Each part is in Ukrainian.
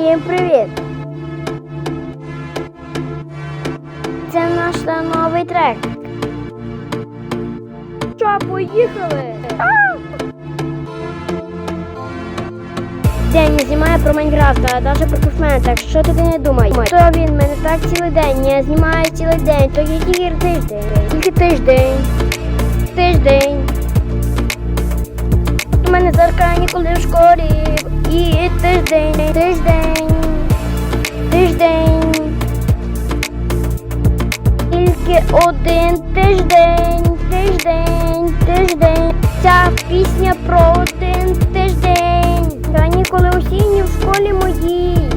Всім привіт! Це наш новий трек. Що, поїхали? День знімає про Майнкрафт, а навіть про Кушмен, так що ти не думай. То він мене так цілий день, я знімаю цілий день, то є тільки тиждень. Тільки тиждень. Тиждень. У мене зараз канікули в школі. І тиждень, тиждень. Один тиждень, тиждень, тиждень. Ця пісня про один тиждень. Канікули осінні в школі мої.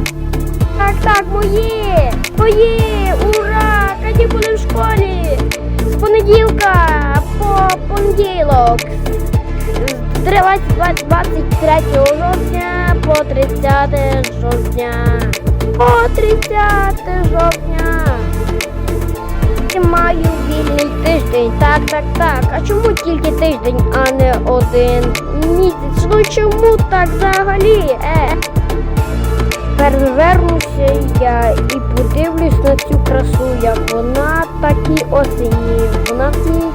Так, так, мої, мої, ура! Канікули в школі. З понеділка по понеділок. З 23 жовтня по 30 жовтня. По 30 жовтня. Вільний тиждень. Так, так, так. А чому тільки тиждень, а не один місяць? Ну чому так взагалі? Е. Перевернуся я і подивлюсь на цю красу, як вона такі осені. Вона завжди